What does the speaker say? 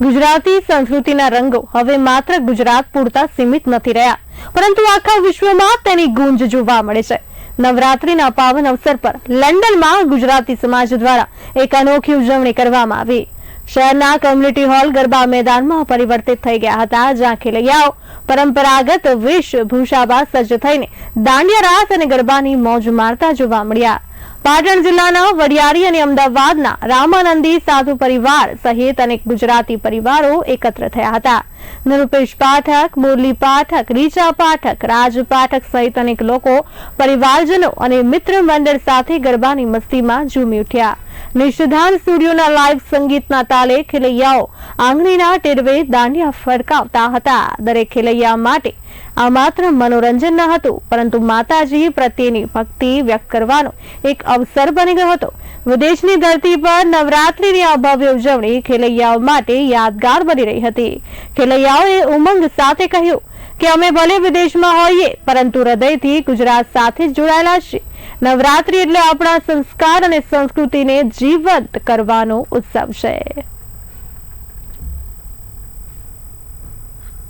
ગુજરાતી સંસ્કૃતિના રંગો હવે માત્ર ગુજરાત પૂરતા સીમિત નથી રહ્યા. પરંતુ આખા વિશ્વમાં તેની ગુંજ જોવા મળે છે. નવરાત્રીના પાવન અવસર પર લંડનમાં ગુજરાતી સમાજ દ્વારા એક અનોખી ઉજવણી કરવામાં આવી. શહેરના કમ્યુનિટી હોલ ગરબા મેદાનમાં પરિવર્તિત થઈ ગયા હતા. જ્યાં ખેલૈયાઓ પરંપરાગત વેશભૂષામાં સજ્જ થઈને દાંડિયા રાસ અને ગરબાની મોજ મારતા જોવા મળ્યા. પાટણ જિલ્લાના વડિયારી અને અમદાવાદના રામાનંદી સાધુ પરિવાર સહિત અનેક ગુજરાતી પરિવારો એકત્ર થયા હતા. નૃપેશ પાઠક, મુરલી પાઠક, રીચા પાઠક, રાજ પાઠક સહિત અનેક લોકો પરિવારજનો અને મિત્ર મંડળ સાથે ગરબાની મસ્તીમાં ઝૂમી ઉઠ્યા. નિષધાન સ્ટુડિયોના લાઈવ સંગીતના તાલે ખેલૈયાઓ આંગળીના ટેરવે દાંડિયા ફરકાવતા હતા. દરેક ખેલૈયા માટે આ માત્ર મનોરંજન ન હતું, પરંતુ માતાજી પ્રત્યેની ભક્તિ વ્યક્ત કરવાનો એક અવસર બની ગયો હતો. વિદેશની ધરતી પર નવરાત્રીની આ ભવ્ય ઉજવણી ખેલૈયાઓ માટે યાદગાર બની રહી હતી. ખેલૈયાઓએ ઉમંગ સાથે કહ્યું કે અમે ભલે વિદેશમાં હોઈએ, પરંતુ હૃદયથી ગુજરાત સાથે જોડાયેલા છીએ. નવરાત્રી એટલે આપણા સંસ્કાર અને સંસ્કૃતિને જીવંત કરવાનો ઉત્સવ છે.